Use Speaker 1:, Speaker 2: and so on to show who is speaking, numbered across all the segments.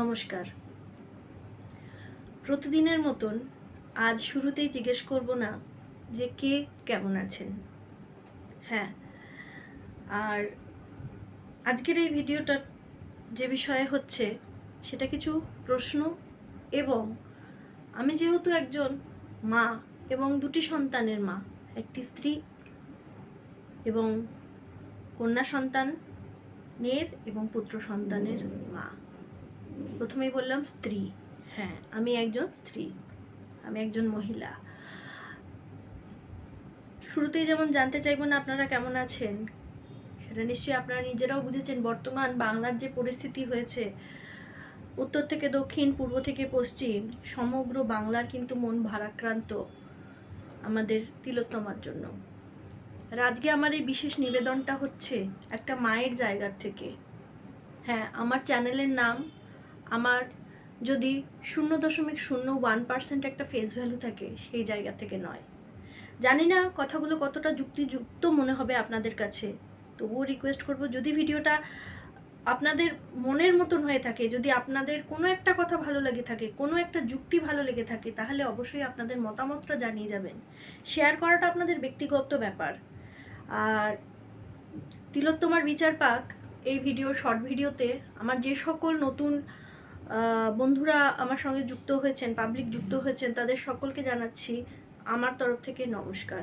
Speaker 1: নমস্কার। প্রতিদিনের মতন আজ শুরুতেই জিজ্ঞেস করব না যে কে কেমন আছেন। হ্যাঁ আর আজকের এই ভিডিওটা যে বিষয়ে হচ্ছে সেটা কিছু প্রশ্ন এবং আমি যেহেতু একজন মা এবং দুটি সন্তানের মা, একটি স্ত্রী এবং কন্যা সন্তান, মেয়ের এবং পুত্র সন্তানের মা। প্রথমেই বললাম স্ত্রী। হ্যাঁ আমি একজন স্ত্রী। আমি একজন মহিলা। শুরুতেই যেমন জানতে চাইব না আপনারা কেমন আছেন, সেটা নিশ্চয়ই আপনারা নিজেরাও বুঝেছেন বর্তমান বাংলার যে পরিস্থিতি হয়েছে, উত্তর থেকে দক্ষিণ, পূর্ব থেকে পশ্চিম, সমগ্র বাংলার কিন্তু মন ভারাক্রান্ত আমাদের তিলোত্তমার জন্য। আর আজকে আমার এই বিশেষ নিবেদনটা হচ্ছে একটা মায়ের জায়গার থেকে। হ্যাঁ আমার চ্যানেলের নাম আমার যদি শূন্য দশমিক শূন্য ওয়ান পার্সেন্ট একটা ফেস ভ্যালু থাকে, সেই জায়গা থেকে নয়। জানি না কথাগুলো কতটা যুক্তিযুক্ত মনে হবে আপনাদের কাছে। তবুও রিকোয়েস্ট করব, যদি ভিডিওটা আপনাদের মনের মতন হয়ে থাকে, যদি আপনাদের কোনো একটা কথা ভালো লেগে থাকে, কোনো একটা যুক্তি ভালো লেগে থাকে, তাহলে অবশ্যই আপনাদের মতামতটা জানিয়ে যাবেন। শেয়ার করাটা আপনাদের ব্যক্তিগত ব্যাপার। আর তিলোত্তমার বিচার পাক, এই ভিডিও শর্ট ভিডিওতে আমার যে সকল নতুন বন্ধুরা আমার সঙ্গে যুক্ত হয়েছেন পাবলিক যুক্ত হয়েছেন, তাদের সকলকে জানাচ্ছি আমার তরফ থেকে নমস্কার।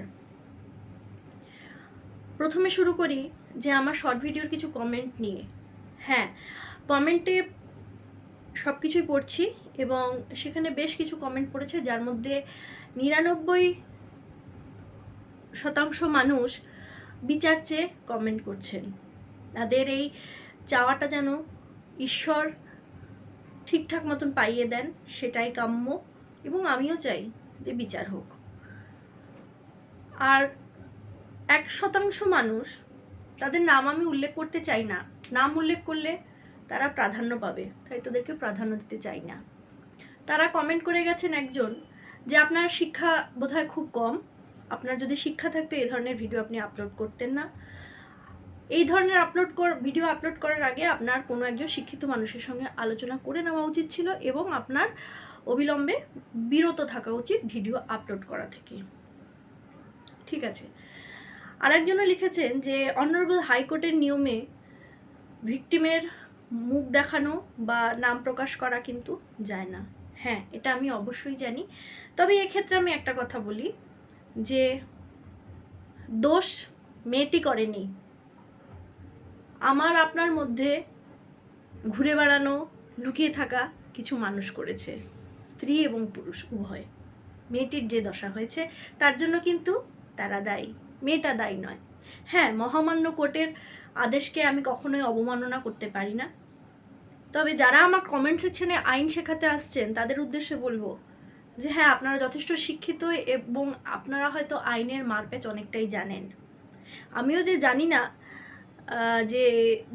Speaker 1: প্রথমে শুরু করি যে আমার শর্ট ভিডিওর কিছু কমেন্ট নিয়ে। হ্যাঁ কমেন্টে সব কিছুই পড়ছি এবং সেখানে বেশ কিছু কমেন্ট পড়েছে, যার মধ্যে নিরানব্বই শতাংশ মানুষ বিচার চেয়ে কমেন্ট করছেন। তাদের এই চাওয়াটা যেন ঈশ্বর ঠিকঠাক মতন পাইয়ে দেন, সেটাই কাম্য এবং আমিও চাই যে বিচার হোক। আর এক শতাংশ মানুষ তাদের নাম আমি উল্লেখ করতে চাই না। নাম উল্লেখ করলে তারা প্রাধান্য পাবে, তাই তাদেরকে প্রাধান্য দিতে চাই না। তারা কমেন্ট করে গেছেন একজন যে আপনার শিক্ষা বোধহয় খুব কম। আপনার যদি শিক্ষা থাকতো, এ ধরনের ভিডিও আপনি আপলোড করতেন না। এই ধরনের আপলোড কর ভিডিও আপলোড করার আগে আপনার কোনো একজন শিক্ষিত মানুষের সঙ্গে আলোচনা করে নেওয়া উচিত ছিল এবং আপনার অবিলম্বে বিরত থাকা উচিত ভিডিও আপলোড করা থেকে। ঠিক আছে। আরেকজনও লিখেছেন যে অনারেবল হাইকোর্টের নিয়মে ভিকটিমের মুখ দেখানো বা নাম প্রকাশ করা কিন্তু যায় না। হ্যাঁ এটা আমি অবশ্যই জানি। তবে এক্ষেত্রে আমি একটা কথা বলি যে, দোষ মেয়েটি করেনি। আমার আপনার মধ্যে ঘুরে বেড়ানো, লুকিয়ে থাকা কিছু মানুষ করেছে, স্ত্রী এবং পুরুষ উভয়। মেয়েটির যে দশা হয়েছে, তার জন্য কিন্তু তারা দায়ী। মেয়েটা দায়ী নয়। হ্যাঁ মহামান্য কোর্টের আদেশকে আমি কখনোই অবমাননা করতে পারি না। তবে যারা আমার কমেন্ট সেকশনে আইন শেখাতে আসছেন, তাদের উদ্দেশ্যে বলব যে হ্যাঁ আপনারা যথেষ্ট শিক্ষিত এবং আপনারা হয়তো আইনের মারপ্যাচ অনেকটাই জানেন। আমিও যে জানি না যে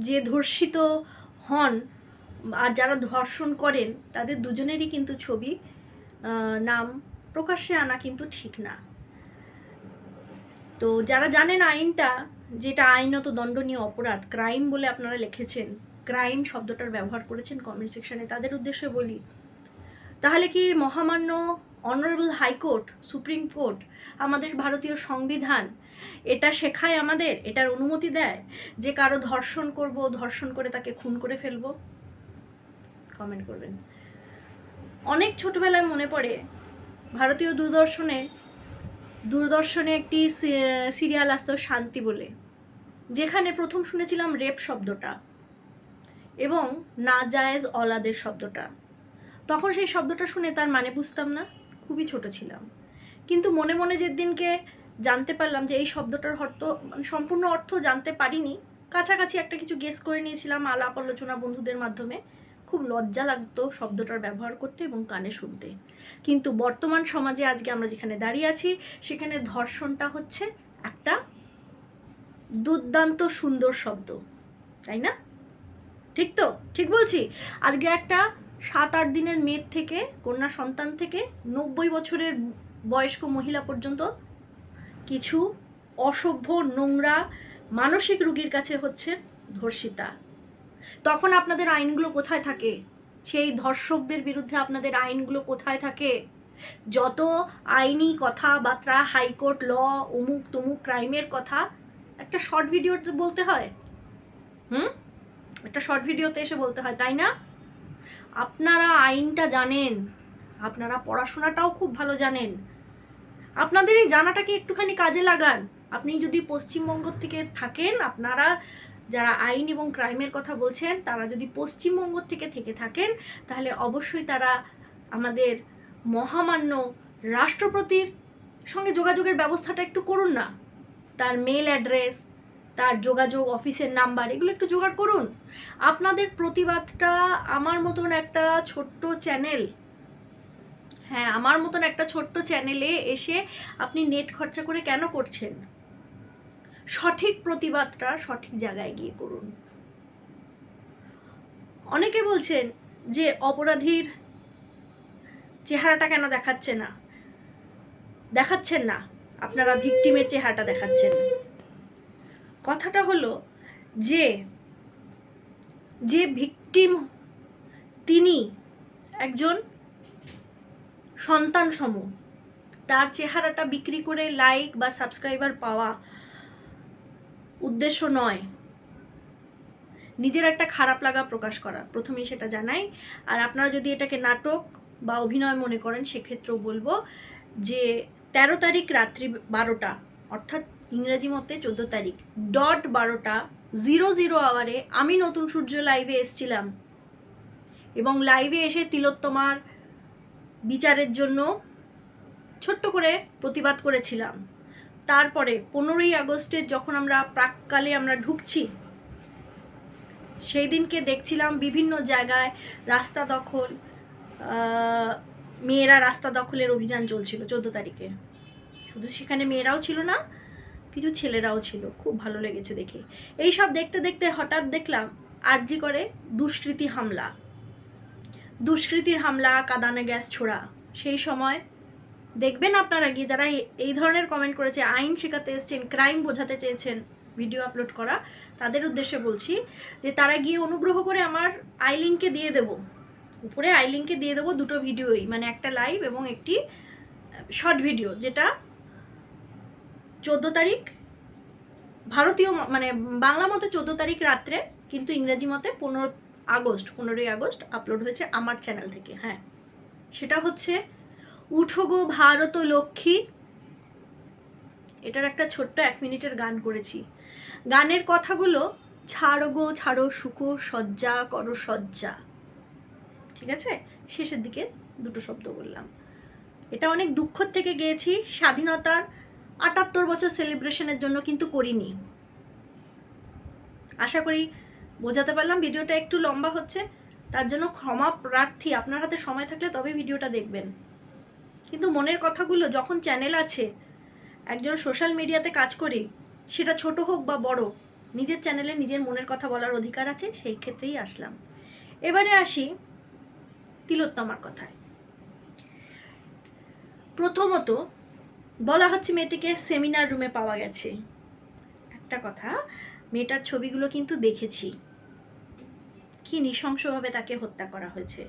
Speaker 1: যে ধর্ষিত হন আর যারা ধর্ষণ করেন, তাদের দুজনেরই কিন্তু ছবি নাম প্রকাশ্যে আনা কিন্তু ঠিক না। তো যারা জানেন আইনটা, যেটা আইনত দণ্ডনীয় অপরাধ, ক্রাইম বলে আপনারা লিখেছেন, ক্রাইম শব্দটার ব্যবহার করেছেন কমেন্ট সেকশনে তাদের উদ্দেশ্যে বলি, তাহলে কি মহামান্য অনারেবল হাইকোর্ট সুপ্রিম কোর্ট আমাদের ভারতীয় সংবিধান এটা শেখায় আমাদের, এটার অনুমতি দেয়। যে কারও ধর্ষণ করব, ধর্ষণ করে তাকে খুন করে ফেলব। কমেন্ট করবেন। অনেক ছোটবেলায় মনে পড়ে, ভারতীয় দূরদর্শনে দূরদর্শনে একটি সিরিয়াল আসতো শান্তি বলে। যেখানে প্রথম শুনেছিলাম রেপ শব্দটা এবং নাজায়েজ অলাদের শব্দটা। তখন সেই শব্দটা শুনে তার মানে বুঝতাম না, খুবই ছোট ছিলাম। কিন্তু মনে মনে যেদিনকে জানতে পারলাম যে এই শব্দটার অর্থ মানে সম্পূর্ণ অর্থ জানতে পারিনি। কাছাকাছি একটা কিছু গেস করে নিয়েছিলাম আলাপ আলোচনা বন্ধুদের মাধ্যমে। খুব লজ্জা লাগতো শব্দটার ব্যবহার করতে এবং কানে শুনতে। কিন্তু বর্তমান সমাজে আজকে আমরা যেখানে দাঁড়িয়ে আছি, সেখানে ধর্ষণটা হচ্ছে একটা দুর্দান্ত সুন্দর শব্দ। তাই না? ঠিক তো? ঠিক বলছি? আজকে একটা সাত আট দিনের মেয়ের থেকে, কন্যা সন্তান থেকে নব্বই বছরের বয়স্ক মহিলা পর্যন্ত কিছু অসভ্য, নোংরা, মানসিক রুগীর কাছে হচ্ছে ধর্ষিতা। তখন আপনাদের আইনগুলো কোথায় থাকে? সেই ধর্ষকদের বিরুদ্ধে আপনাদের আইনগুলো কোথায় থাকে? যত আইনি কথাবার্তা, হাইকোর্ট ল অমুক তমুক ক্রাইমের কথা, একটা শর্ট ভিডিওতে বলতে হয়? হুম? একটা শর্ট ভিডিওতে এসে বলতে হয়, তাই না? আপনারা আইনটা জানেন, আপনারা পড়াশোনাটাও খুব ভালো জানেন আপনাদের এই জানাটাকে একটুখানি কাজে লাগান। আপনি যদি পশ্চিমবঙ্গ থেকে থাকেন, আপনারা যারা আইন এবং ক্রাইমের কথা বলছেন, তারা যদি পশ্চিমবঙ্গ থেকে থেকে থাকেন, তাহলে অবশ্যই তারা আমাদের মহামান্য রাষ্ট্রপতির সঙ্গে যোগাযোগের ব্যবস্থাটা একটু করুন না। তার মেল অ্যাড্রেস তার যোগাযোগ অফিসের নাম্বার এগুলো একটু জোগাড় করুন। আপনাদের প্রতিবাদটা আমার মতন একটা ছোট্ট চ্যানেল হ্যাঁ আমার মতন একটা ছোট্ট চ্যানেলে এসে আপনি নেট খরচা করে কেন করছেন? সঠিক প্রতিবাদটা সঠিক জায়গায় গিয়ে করুন। অনেকে বলছেন যে অপরাধীর চেহারাটা কেন দেখাচ্ছে না? দেখাচ্ছেন না। আপনারা ভিকটিমের চেহারাটা দেখাচ্ছেন। কথাটা হলো যে যে ভিকটিম তিনি একজন সন্তান সম তার চেহারাটা বিক্রি করে লাইক বা সাবস্ক্রাইবার পাওয়া উদ্দেশ্য নয়। নিজের একটা খারাপ লাগা প্রকাশ করা, প্রথমেই সেটা জানাই। আর আপনারা যদি এটাকে নাটক বা অভিনয় মনে করেন, সেক্ষেত্রেও বলব যে তেরো তারিখ রাত্রি বারোটা, অর্থাৎ ইংরেজি মতে চোদ্দ তারিখ ডট বারোটা জিরো জিরো আওয়ারে আমি নতুন সূর্য লাইভে এসছিলাম। এবং লাইভে এসে তিলোত্তমার বিচারের জন্য ছোট্ট করে প্রতিবাদ করেছিলাম। তারপরে পনেরোই আগস্টের যখন আমরা প্রাককালে আমরা ঢুকছি সেই দিনকে দেখছিলাম বিভিন্ন জায়গায় রাস্তা দখল মেয়েরা রাস্তা দখলের অভিযান চলছিল চোদ্দ তারিখে। শুধু সেখানে মেয়েরাও ছিল না, কিছু ছেলেরাও ছিল। খুব ভালো লেগেছে দেখে। এই সব দেখতে দেখতে হঠাৎ দেখলাম আরজি করে দুষ্কৃতী হামলা। দুষ্কৃতির হামলা, কাদানে গ্যাস ছোড়া, সেই সময় দেখবেন আপনারা গিয়ে যারা এই ধরনের কমেন্ট করেছে, আইন শেখাতে এসছেন ক্রাইম বোঝাতে চেয়েছেন ভিডিও আপলোড করা, তাদের উদ্দেশ্যে বলছি যে তারা গিয়ে অনুগ্রহ করে আমার আই লিঙ্কে দিয়ে দেব। উপরে আই লিঙ্কে দিয়ে দেবো দুটো ভিডিওই মানে একটা লাইভ এবং একটি শর্ট ভিডিও যেটা চোদ্দ তারিখ, ভারতীয় মানে বাংলা মতে চোদ্দ তারিখ রাত্রে, কিন্তু ইংরেজি মতে পনেরো আগস্ট, পনেরোই আগস্ট আপলোড হয়েছে আমার চ্যানেল থেকে হ্যাঁ। সেটা হচ্ছে উঠো গো ভারত লক্ষ্মী। এটার একটা ছোট্ট এক মিনিটের গান করেছি। গানের কথাগুলো ছাড়ো গো, ছাড়ো সুখ সজ্জা করো সজ্জা ঠিক আছে? শেষের দিকে দুটো শব্দ বললাম। এটা অনেক দুঃখ থেকে গেয়েছি, স্বাধীনতার আটাত্তর বছর সেলিব্রেশনের জন্য কিন্তু করিনি। আশা করি বোঝাতে পারলাম, ভিডিওটা একটু লম্বা হচ্ছে, তার জন্য ক্ষমা প্রার্থী, আপনার হাতে সময় থাকলে তবে ভিডিওটা দেখবেন। কিন্তু মনের কথাগুলো যখন চ্যানেল আছে, একজন সোশ্যাল মিডিয়াতে কাজ করি, সেটা ছোট হোক বা বড়, নিজের চ্যানেলে নিজের মনের কথা বলার অধিকার আছে, সেই ক্ষেত্রেই আসলাম। এবারে আসি তিলোত্তমার কথায়। প্রথমত, বলা হচ্ছে মেয়েটিকে সেমিনার রুমে পাওয়া গেছে। একটা কথা মেয়েটার ছবিগুলো কিন্তু দেখেছি। কি নৃশংসভাবে তাকে হত্যা করা হয়েছে।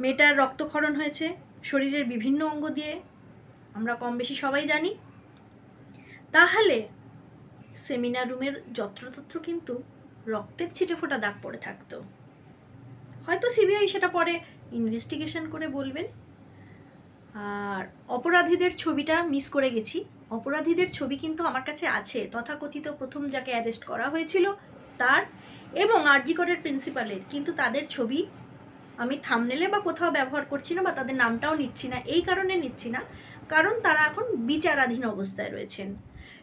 Speaker 1: মেয়েটার রক্তক্ষরণ হয়েছে শরীরের বিভিন্ন অঙ্গ দিয়ে। আমরা কম বেশি সবাই জানি। তাহলে সেমিনার রুমের যত্রতত্র কিন্তু রক্তের ছিটে ফোটা দাগ পড়ে থাকতো। হয়তো সিবিআই সেটা পরে ইনভেস্টিগেশন করে বলবেন। আর অপরাধীদের ছবিটা মিস করে গেছি। অপরাধীদের ছবি কিন্তু আমার কাছে আছে। তথাকথিত প্রথম যাকে অ্যারেস্ট করা হয়েছিল তার এবং আরজিকরের প্রিন্সিপালের কিন্তু তাদের ছবি আমি থামনেলে বা কোথাও ব্যবহার করছি না বা তাদের নামটাও নিচ্ছি না। এই কারণে নিচ্ছি না। কারণ তারা এখন বিচারাধীন অবস্থায় রয়েছেন।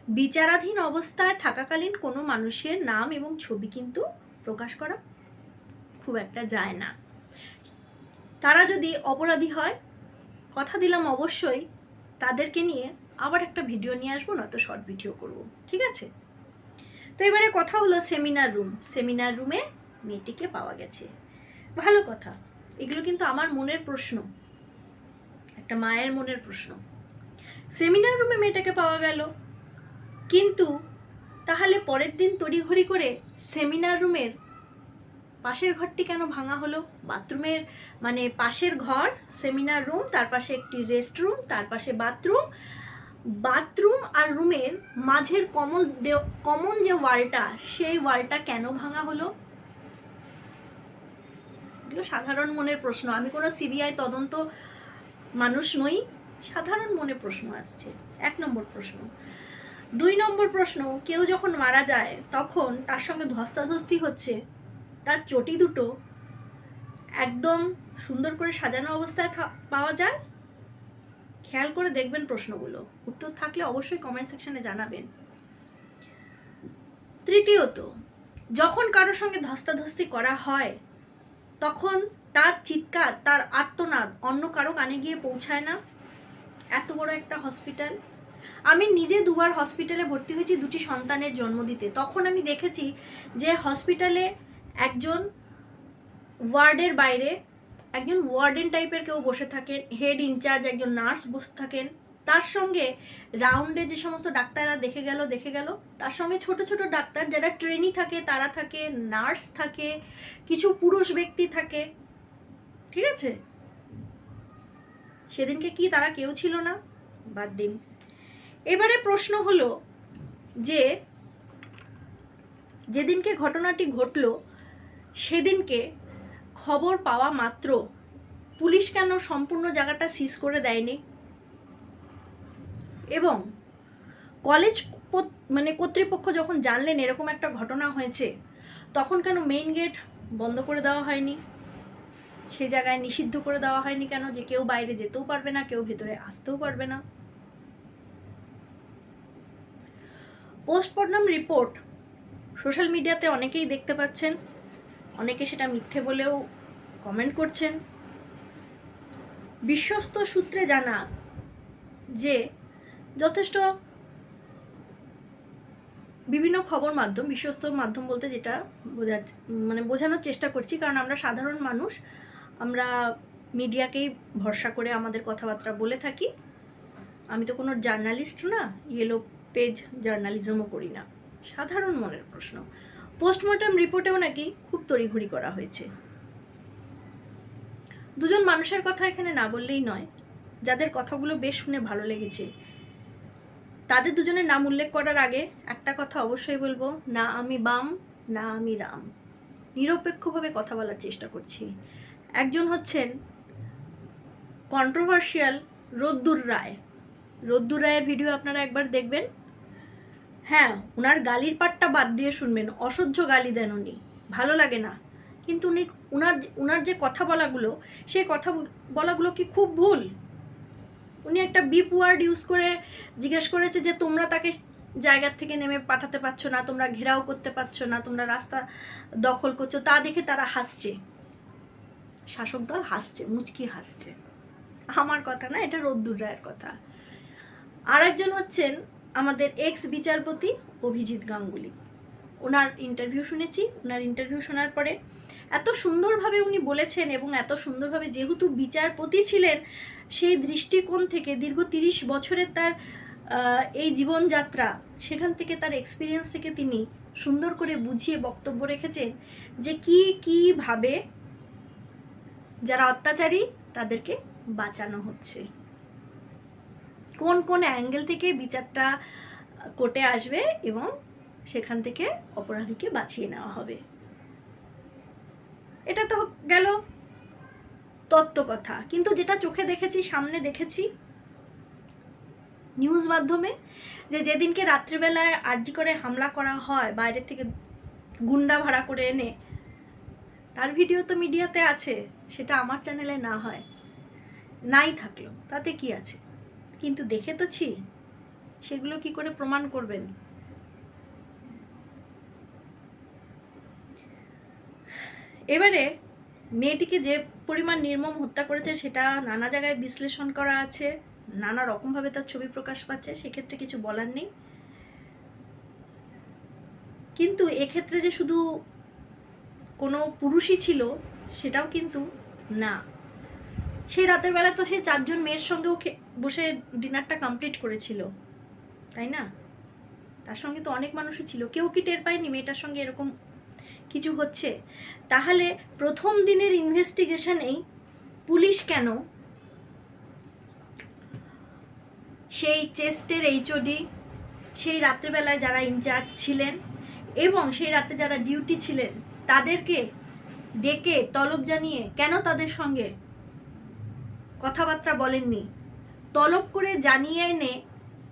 Speaker 1: বিচারাধীন অবস্থায় থাকাকালীন কোনো মানুষের নাম এবং ছবি কিন্তু প্রকাশ করা খুব একটা যায় না। তারা যদি অপরাধী হয়, কথা দিলাম অবশ্যই, তাদেরকে নিয়ে আবার একটা ভিডিও নিয়ে আসব, নয়তো শর্ট ভিডিও করব, ঠিক আছে? তো এবারে কথা হলো সেমিনার রুম সেমিনার রুমে মেয়েটিকে পাওয়া গেছে। ভালো কথা, এগুলো কিন্তু আমার মনের প্রশ্ন, একটা মায়ের মনের প্রশ্ন। সেমিনার রুমে মেয়েটাকে পাওয়া গেল, কিন্তু তাহলে পরের দিন তড়িঘড়ি করে সেমিনার রুমের পাশের ঘরটি কেন ভাঙা হলো? বাথরুমের মানে পাশের ঘর সেমিনার রুম তার পাশে একটি রেস্ট রুম তার পাশে বাথরুম বাথরুম আর রুমের মাঝের কমন কমন যে ওয়ালটা, সেই ওয়ালটা কেন ভাঙা হলো? এগুলো সাধারণ মনের প্রশ্ন। আমি কোনো সিবিআই তদন্ত মানুষ নই, সাধারণ মনে প্রশ্ন আসছে। এক নম্বর প্রশ্ন। দুই নম্বর প্রশ্ন, কেউ যখন মারা যায়, তখন তার সঙ্গে ধস্তাধস্তি হচ্ছে। তার চটি দুটো একদম সুন্দর করে সাজানো অবস্থায় পাওয়া যায়। খেয়াল করে দেখবেন প্রশ্নগুলো। উত্তর থাকলে অবশ্যই কমেন্ট সেকশনে জানাবেন। তৃতীয়ত, যখন কারোর সঙ্গে ধস্তাধস্তি করা হয়, তখন তার চিৎকার, তার আত্মনাদ অন্য কারও কানে গিয়ে পৌঁছায় না? এত বড় একটা হসপিটাল আমি নিজে দুবার হসপিটালে ভর্তি হয়েছি দুটি সন্তানের জন্ম দিতে। তখন আমি দেখেছি যে হসপিটালে একজন ওয়ার্ডের বাইরে একজন ওয়ার্ডেন টাইপের কেউ বসে থাকেন হেড ইনচার্জ একজন নার্স বসে থাকেন। তার সঙ্গে রাউন্ডে যে সমস্ত ডাক্তাররা দেখে গেল দেখে গেল, তার সঙ্গে ছোট ছোট ডাক্তার যারা ট্রেনি থাকে, তারা থাকে নার্স থাকে, কিছু পুরুষ ব্যক্তি থাকে। ঠিক আছে? সেদিনকে কি তারা কেউ ছিল না? বাদ দিন। এবারে প্রশ্ন হলো যে, যেদিনকে ঘটনাটি ঘটলো, সেদিনকে খবর পাওয়া মাত্র। পুলিশ কেন সম্পূর্ণ জায়গাটা সিজ করে দেয়নি? এবং কলেজ মানে কর্তৃপক্ষ যখন জানলেন এরকম একটা ঘটনা হয়েছে, তখন কেন মেইন গেট বন্ধ করে দেওয়া হয়নি? সেই জায়গায় নিষিদ্ধ করে দেওয়া হয়নি কেন? যে কেউ বাইরে যেতেও পারবে না, কেউ ভেতরে আসতেও পারবে না। পোস্টমর্টম রিপোর্ট সোশ্যাল মিডিয়াতে অনেকেই দেখতে পাচ্ছেন। অনেকে সেটা মিথ্যে বলেও কমেন্ট করছেন। বিশ্বস্ত সূত্রে জানা যে যথেষ্ট বিভিন্ন খবর মাধ্যম, বিশ্বস্ত মাধ্যম বলতে যেটা বোঝা মানে বোঝানোর চেষ্টা করছি, কারণ আমরা সাধারণ মানুষ, আমরা মিডিয়াকেই ভরসা করে আমাদের কথাবার্তা বলে থাকি। আমি তো কোনো জার্নালিস্ট না ইয়েলো পেজ জার্নালিজমও করি না। সাধারণ মনের প্রশ্ন। পোস্টমর্টম রিপোর্টেও নাকি খুব তড়িঘড়ি করা হয়েছে। দুজন মানুষের কথা এখানে না বললেই নয়। যাদের কথাগুলো বেশ শুনে ভালো লেগেছে। তাদের দুজনের নাম উল্লেখ করার আগে একটা কথা অবশ্যই বলব, না আমি বাম, না আমি রাম। নিরপেক্ষভাবে কথা বলার চেষ্টা করছি। একজন হচ্ছেন কন্ট্রোভার্সিয়াল রোদ্দুর রায়। রোদ্দুর রায়ের ভিডিও আপনারা একবার দেখবেন। হ্যাঁ ওনার গালির পাটটা বাদ দিয়ে শুনবেন, অসহ্য গালি দেন উনি, ভালো লাগে না। কিন্তু উনি, উনার উনার যে কথা বলাগুলো সেই কথা বলাগুলো কি খুব ভুল? উনি একটা বিপ ওয়ার্ড ইউজ করে জিজ্ঞেস করেছে যে, তোমরা তাকে জায়গার থেকে নেমে পাঠাতে পারছ না, তোমরা ঘেরাও করতে পারছ না, তোমরা রাস্তা দখল করছ। তা দেখে তারা হাসছে। শাসক দল হাসছে, মুচকি হাসছে। আমার কথা না, এটা রোদ্দুর রায়ের কথা। আর একজন হচ্ছেন আমাদের এক্স বিচারপতি অভিজিৎ গাঙ্গুলি। ওনার ইন্টারভিউ শুনেছি। ওনার ইন্টারভিউ শোনার পরে এত সুন্দরভাবে উনি বলেছেন এবং এত সুন্দরভাবে যেহেতু বিচারপতি ছিলেন, সেই দৃষ্টিকোণ থেকে দীর্ঘ তিরিশ বছরের তার এই জীবনযাত্রা, সেখান থেকে তার এক্সপিরিয়েন্স থেকে তিনি সুন্দর করে বুঝিয়ে বক্তব্য রেখেছেন যে কি কীভাবে যারা অত্যাচারী, তাদেরকে বাঁচানো হচ্ছে। কোন কোন অ্যাঙ্গেল থেকে বিচারটা কোর্টে আসবে এবং সেখান থেকে অপরাধীকে বাঁচিয়ে নেওয়া হবে। এটা তো গেল তত্ত্ব কথা কিন্তু যেটা চোখে দেখেছি, সামনে দেখেছি নিউজ মাধ্যমে, যে যেদিনকে রাত্রিবেলায় আর্জি করে হামলা করা হয় বাইরে থেকে গুন্ডা ভাড়া করে এনে, তার ভিডিও তো মিডিয়াতে আছে, সেটা আমার চ্যানেলে না হয়, নাই থাকল। তাতে কি আছে? কিন্তু দেখে তো ছি সেগুলো কি করে প্রমাণ করবেন? এবারে মেয়েটিকে যে পরিমাণ নির্মম হত্যা করেছে সেটা নানা জায়গায় বিশ্লেষণ করা আছে, নানা রকমভাবে তার ছবি প্রকাশ পাচ্ছে, সেক্ষেত্রে কিছু বলার নেই। কিন্তু এক্ষেত্রে যে শুধু কোনো পুরুষই ছিল, সেটাও কিন্তু না। সেই রাতের বেলা তো সে চারজন মেয়ের সঙ্গেও বসে ডিনারটা কমপ্লিট করেছিল, তাই না? তার সঙ্গে তো অনেক মানুষই ছিল। কেউ কি টের পায়নি মেয়েটার সঙ্গে এরকম কিছু হচ্ছে? তাহলে প্রথম দিনের ইনভেস্টিগেশনেই পুলিশ কেন সেই চেস্টের এইচওডি সেই রাত্রেবেলায় যারা ইনচার্জ ছিলেন এবং সেই রাতে যারা ডিউটি ছিলেন, তাদেরকে ডেকে তলব জানিয়ে কেন তাদের সঙ্গে কথাবার্তা বলেননি। তলব করে জানিয়ে এনে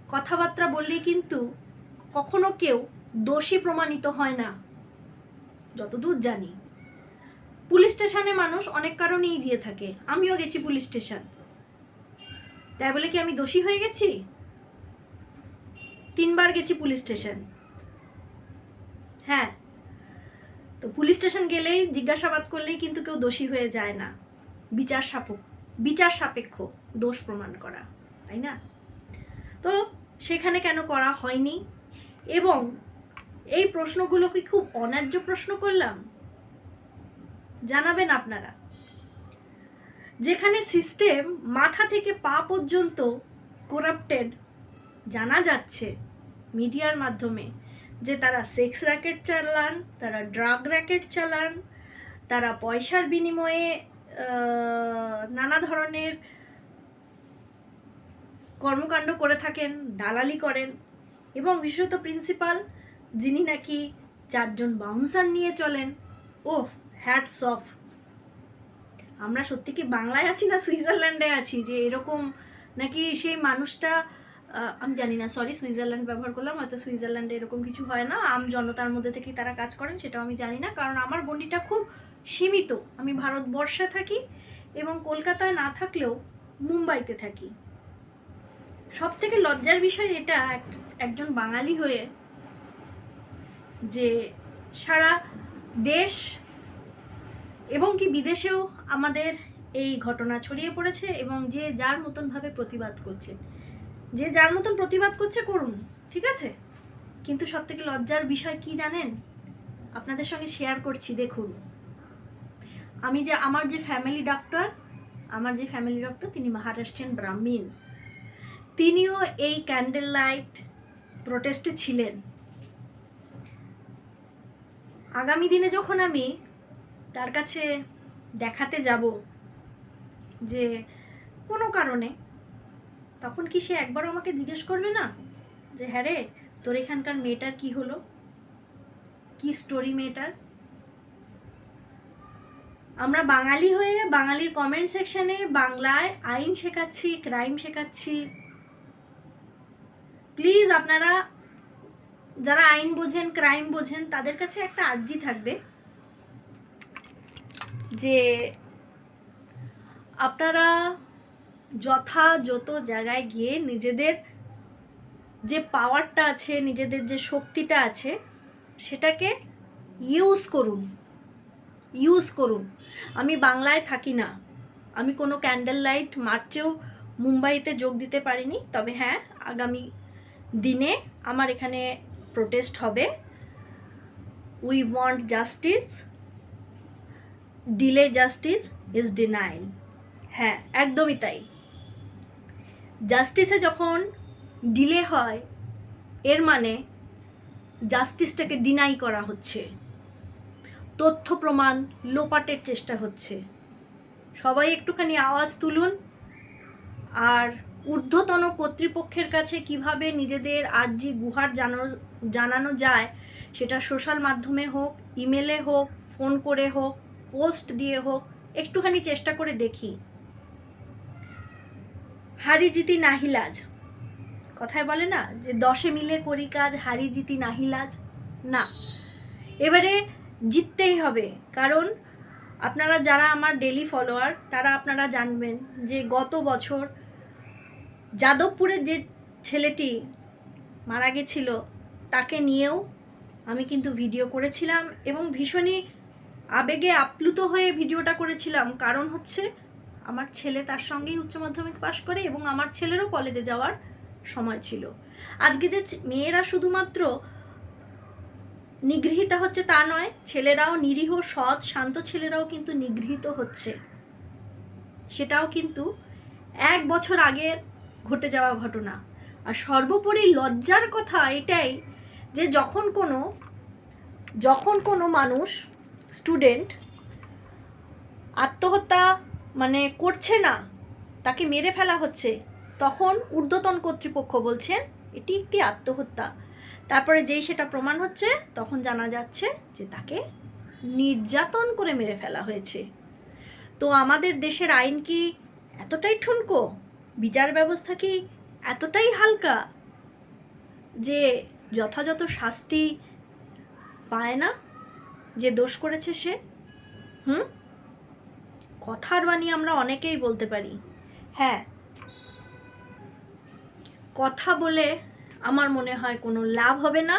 Speaker 1: কথাবার্তা বললে কিন্তু কখনো কেউ দোষী প্রমাণিত হয় না। যতদূর জানি। পুলিশ স্টেশনে মানুষ অনেক কারণেই গিয়ে থাকে। আমিও গেছি পুলিশ স্টেশন। তাই বলে কি আমি দোষী হয়ে গেছি? তিনবার গেছি পুলিশ স্টেশন। হ্যাঁ তো পুলিশ স্টেশন গেলেই, জিজ্ঞাসাবাদ করলেই কিন্তু কেউ দোষী হয়ে যায় না। বিচার সাপেক্ষ। বিচার সাপেক্ষ দোষ প্রমাণ করা, তাই না? তো সেখানে কেন করা হয়নি? এবং এই প্রশ্নগুলো কি খুব অন্যায্য প্রশ্ন করলাম? জানাবেন আপনারা। যেখানে সিস্টেম মাথা থেকে পা পর্যন্ত করাপ্টেড জানা যাচ্ছে মিডিয়ার মাধ্যমে যে তারা সেক্স র্যাকেট চালান, তারা ড্রাগ র্যাকেট চালান, তারা পয়সার বিনিময়ে নানা ধরনের কর্মকাণ্ড করে থাকেন, দালালি করেন এবং বিশেষত প্রিন্সিপাল যিনি নাকি চারজন বাউন্সার নিয়ে চলেন। ও হ্যাটস অফ আমরা সত্যি কি বাংলায় আছি না সুইজারল্যান্ডে আছি? যে এরকম নাকি সেই মানুষটা আমি জানি না সরি সুইজারল্যান্ড ব্যবহার করলাম, হয়তো সুইজারল্যান্ডে এরকম কিছু হয় না। আম জনতার মধ্যে থেকে তারা কাজ করেন, সেটাও আমি জানি না। কারণ আমার গণ্ডিটা খুব সীমিত। আমি ভারতবর্ষে থাকি এবং কলকাতায় না থাকলেও মুম্বাইতে থাকি। সব থেকে লজ্জার বিষয় এটা এক- একজন বাঙালি হয়ে যে সারা দেশ এবং কি বিদেশেও আমাদের এই ঘটনা ছড়িয়ে পড়েছে এবং যে যার মতনভাবে প্রতিবাদ করছে। যে যার মতন প্রতিবাদ করছে, করুন, ঠিক আছে? কিন্তু সব থেকে লজ্জার বিষয় কি জানেন? আপনাদের সঙ্গে শেয়ার করছি, দেখুন। আমি যে আমার যে ফ্যামিলি ডক্টর আমার যে ফ্যামিলি ডক্টর তিনি মহারাষ্ট্রিয়ান ব্রাহ্মীণ তিনিও এই ক্যান্ডেল লাইট প্রোটেস্টে ছিলেন। আগামী দিনে যখন আমি তার কাছে দেখাতে যাব যে কোনো কারণে, তখন কি সে একবারও আমাকে জিজ্ঞেস করবে না? যে হ্যাঁ রে, তোর এখানকার মেয়েটার কি হলো? কি স্টোরি মেয়েটার? আমরা বাঙালি হয়ে বাঙালির কমেন্ট সেকশনে বাংলায় আইন শেখাচ্ছি ক্রাইম শেখাচ্ছি। প্লিজ আপনারা, যারা আইন বোঝেন ক্রাইম বোঝেন, তাদের কাছে একটা আর্জি থাকবে যে আপনারা যথাযথ জায়গায় গিয়ে নিজেদের যে পাওয়ারটা আছে, নিজেদের যে শক্তিটা আছে, সেটাকে ইউজ করুন। ইউজ করুন। আমি বাংলায় থাকি না। আমি কোনো ক্যান্ডেল লাইট মার্চেও মুম্বাইতে যোগ দিতে পারিনি, তবে হ্যাঁ আগামী দিনে আমার এখানে প্রোটেস্ট হবে। We want justice delay justice is denial হ্যাঁ একদমই তাই। জাস্টিসে যখন ডিলে হয়, এর মানে জাস্টিসটাকে ডিনাই করা হচ্ছে। তথ্য প্রমাণ লোপাটের চেষ্টা হচ্ছে। সবাই একটুখানি আওয়াজ তুলুন। আর ঊর্ধ্বতন কর্তৃপক্ষের কাছে কীভাবে নিজেদের আর্জি গুহার জানানো জানানো যায়, সেটা সোশ্যাল মাধ্যমে হোক, ইমেলে হোক, ফোন করে হোক, পোস্ট দিয়ে হোক, একটুখানি চেষ্টা করে দেখি। হারি জিতি নাহিলাজ। কথায় বলে না যে দশে মিলে করি কাজ হারি জিতি নাহিলাজ? না। এবারে জিততেই হবে। কারণ আপনারা যারা আমার ডেলি ফলোয়ার তারা আপনারা জানবেন যে গত বছর যাদবপুরের যে ছেলেটি মারা গেছিল, তাকে নিয়েও আমি কিন্তু ভিডিও করেছিলাম এবং ভীষণই আবেগে আপ্লুত হয়ে ভিডিওটা করেছিলাম। কারণ হচ্ছে, আমার ছেলে তার সঙ্গেই উচ্চ মাধ্যমিক পাশ করে এবং আমার ছেলেরও কলেজে যাওয়ার সময় ছিল। আজকে যে মেয়েরা শুধুমাত্র নিগৃহীতা হচ্ছে তা নয়, ছেলেরাও নিরীহ, সৎ, শান্ত ছেলেরাও কিন্তু নিগৃহীত হচ্ছে। সেটাও কিন্তু এক বছর আগে ঘটে যাওয়া ঘটনা। আর সর্বোপরি লজ্জার কথা এটাই যে যখন কোনো যখন কোনো মানুষ স্টুডেন্ট আত্মহত্যা মানে করছে না, তাকে মেরে ফেলা হচ্ছে, তখন ঊর্ধ্বতন কর্তৃপক্ষ বলছেন, এটি একটি আত্মহত্যা। তারপরে যেই সেটা প্রমাণ হচ্ছে, তখন জানা যাচ্ছে যে তাকে নির্যাতন করে মেরে ফেলা হয়েছে। তো আমাদের দেশের আইন কি এতটাই ঠুনকো? বিচার ব্যবস্থা কি এতটাই হালকা যে যথাযথ শাস্তি পায় না? যে দোষ করেছে সে? হুম? কথার বাণী আমরা অনেকেই বলতে পারি। হ্যাঁ কথা বলে আমার মনে হয় কোনো লাভ হবে না।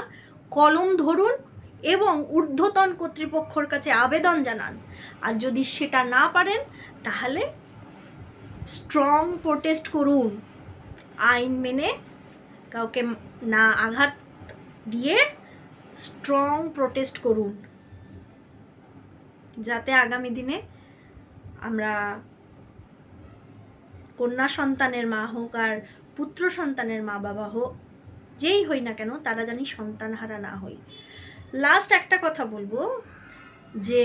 Speaker 1: কলম ধরুন এবং ঊর্ধ্বতন কর্তৃপক্ষর কাছে আবেদন জানান। আর যদি সেটা না পারেন, তাহলে স্ট্রং প্রোটেস্ট করুন। আইন মেনে কাউকে না আঘাত দিয়ে স্ট্রং প্রোটেস্ট করুন। যাতে আগামী দিনে আমরা কন্যা সন্তানের মা হোক আর পুত্র সন্তানের মা বাবা হোক যেই হই না কেন, তারা জানি সন্তান হারা না হই। লাস্ট একটা কথা বলব, যে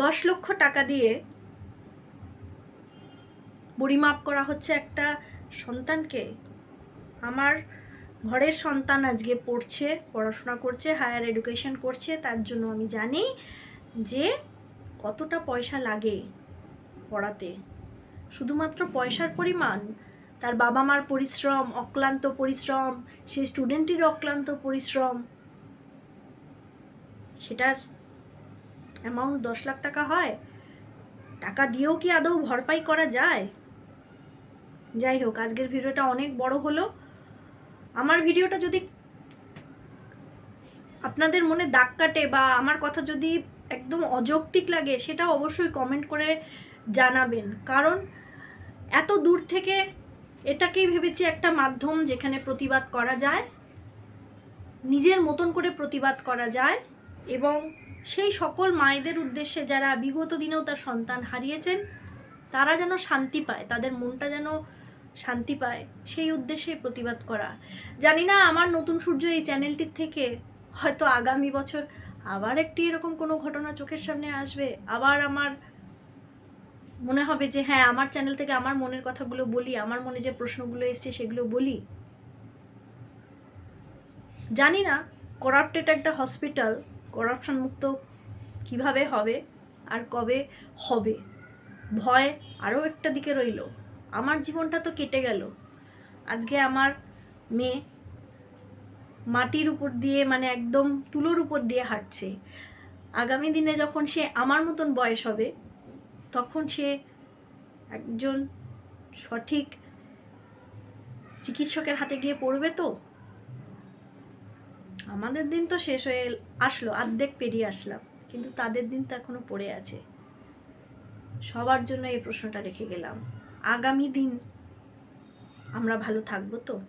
Speaker 1: দশ লক্ষ টাকা দিয়ে পরিমাপ করা হচ্ছে একটা সন্তানকে। আমার ঘরের সন্তান আজকে পড়ছে, পড়াশোনা করছে হায়ার এডুকেশন করছে, তার জন্য আমি জানি যে কতটা পয়সা লাগে পড়াতে। শুধুমাত্র পয়সার পরিমাণ তার বাবা মার পরিশ্রম, অক্লান্ত পরিশ্রম, সেই স্টুডেন্টের অক্লান্ত পরিশ্রম, সেটার অ্যামাউন্ট দশ লাখ টাকা হয়, টাকা দিয়েও কি আদৌ ভরপাই করা যায়? যাই হোক, আজকের ভিডিওটা অনেক বড় হলো। আমার ভিডিওটা যদি আপনাদের মনে দাগ কাটে বা আমার কথা যদি একদম অযৌক্তিক লাগে, সেটা অবশ্যই কমেন্ট করে জানাবেন। কারণ এত দূর থেকে এটাকেই ভেবেছি একটা মাধ্যম যেখানে প্রতিবাদ করা যায়, নিজের মতন করে প্রতিবাদ করা যায় এবং সেই সকল মায়েদের উদ্দেশ্যে যারা বিগত দিনেও তার সন্তান হারিয়েছেন, তারা যেন শান্তি পায়, তাদের মনটা যেন শান্তি পায়, সেই উদ্দেশ্যে প্রতিবাদ করা। জানি না আমার নতুন সূর্য এই চ্যানেলটির থেকে হয়তো আগামী বছর আবার একটি এরকম কোনো ঘটনা চোখের সামনে আসবে, আবার আমার মনে হবে যে হ্যাঁ আমার চ্যানেল থেকে আমার মনের কথাগুলো বলি, আমার মনে যে প্রশ্নগুলো এসছে সেগুলো বলি। জানি না করাপ্টেড একটা হসপিটাল করাপশন মুক্ত কীভাবে হবে আর কবে হবে। ভয় আরও একটা দিকে রইল। আমার জীবনটা তো কেটে গেল। আজকে আমার মেয়ে মাটির উপর দিয়ে মানে একদম তুলোর উপর দিয়ে হাঁটছে। আগামী দিনে যখন সে আমার মতন বয়স হবে তখন সে একজন সঠিক চিকিৎসকের হাতে গিয়ে পড়বে তো? আমাদের দিন তো শেষ হয়ে আসলো, অর্ধেক পেরিয়ে আসলাম। কিন্তু তাদের দিন তো এখনও পড়ে আছে। সবার জন্য এই প্রশ্নটা রেখে গেলাম। আগামী দিন আমরা ভালো থাকব তো?